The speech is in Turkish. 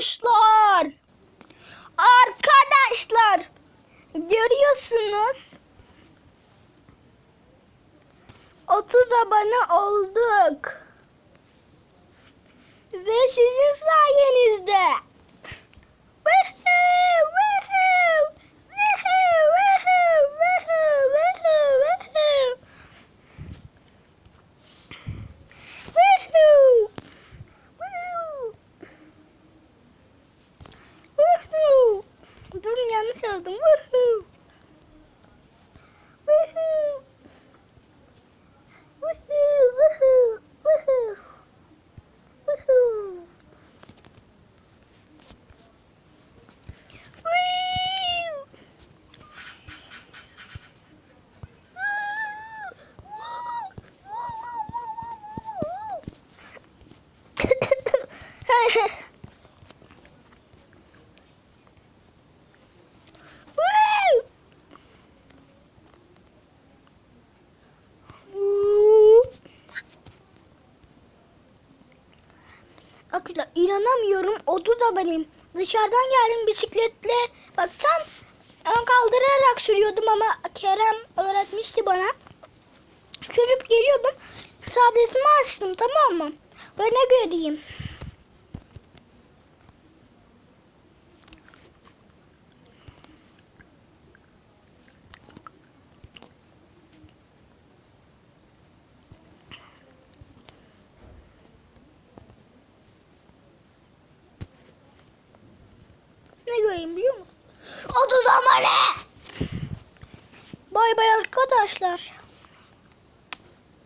Arkadaşlar. Arkadaşlar. Görüyorsunuz. 30 abone olduk. Ve sizin sayenizde. Woohoo, woohoo, woohoo, woohoo, woohoo, woohoo, woohoo. Woohoo. Woohoo. Woohoo. Durun yanlış yazdım. Woohoo. Woohoo. Woohoo. Woohoo. Woohoo. Woohoo. Woo. Arkadaşlar inanamıyorum. 30 da benim. Dışarıdan geldim bisikletle. Bak tam ön kaldırarak sürüyordum ama Kerem öğretmişti bana. Sürüp geliyordum. Sadesini açtım tamam mı? Böyle göreyim. Göreyim biliyor musun? 30 abone. Bay bay arkadaşlar.